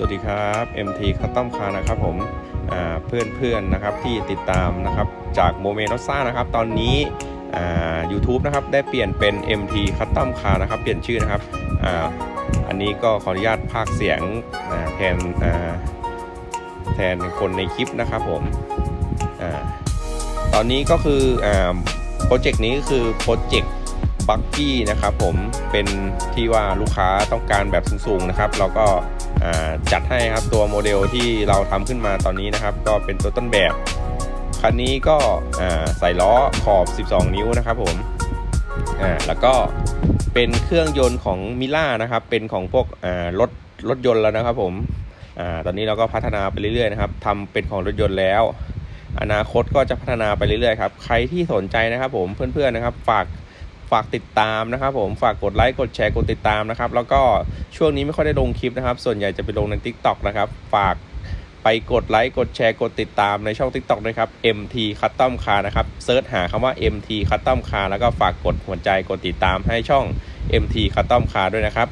สวัสดีครับ MT คัตตอมคานะครับผมเพื่อนเพื่อนนะครับที่ติดตามนะครับจากโมเมนอซ่านะครับตอนนี้อ่า YouTube นะครับได้เปลี่ยนเป็น MT คัตตอมคานะครับเปลี่ยนชื่อนะครับออันนี้ก็ขออนุญาตพากเสียงแทนแทนคนในคลิปนะครับผมอตอนนี้ก็คือโปรเจกต์นี้ก็คือโปรเจกต์บักกี้นะครับผมเป็นที่ว่าลูกค้าต้องการแบบสูงๆนะครับ เราก็ จัดให้ครับตัวโมเดลที่เราทำขึ้นมาตอนนี้นะครับ ก็เป็นตัวต้นแบบ คันนี้ก็ใส่ล้อขอบ 12 นิ้วนะครับผมแล้วก็เป็นเครื่องยนต์ของมิล่านะครับ เป็นของพวกรถรถยนต์แล้วนะครับผมอตอนนี้เราก็พัฒนาไปเรื่อยๆนะครับทำเป็นของรถยนต์แล้ว อนาคตก็จะพัฒนาไปเรื่อยๆครับ ใครที่สนใจนะครับผมเพื่อนๆนะครับ ฝาก ฝากติดตามนะครับผมฝากกดไลค์กดแชร์กดติดตามนะครับ แล้วก็ช่วงนี้ไม่ค่อยได้ลงคลิปนะครับ ส่วนใหญ่จะไปลงใน TikTok นะครับ ฝากไปกดไลค์กดแชร์กดติดตามในช่อง TikTok ด้วยครับ MT Custom Car นะครับเซิร์ชหาคำว่า MT Custom Car แล้วก็ฝากกดหัวใจกดติดตามให้ช่อง MT Custom Car ด้วยนะครับ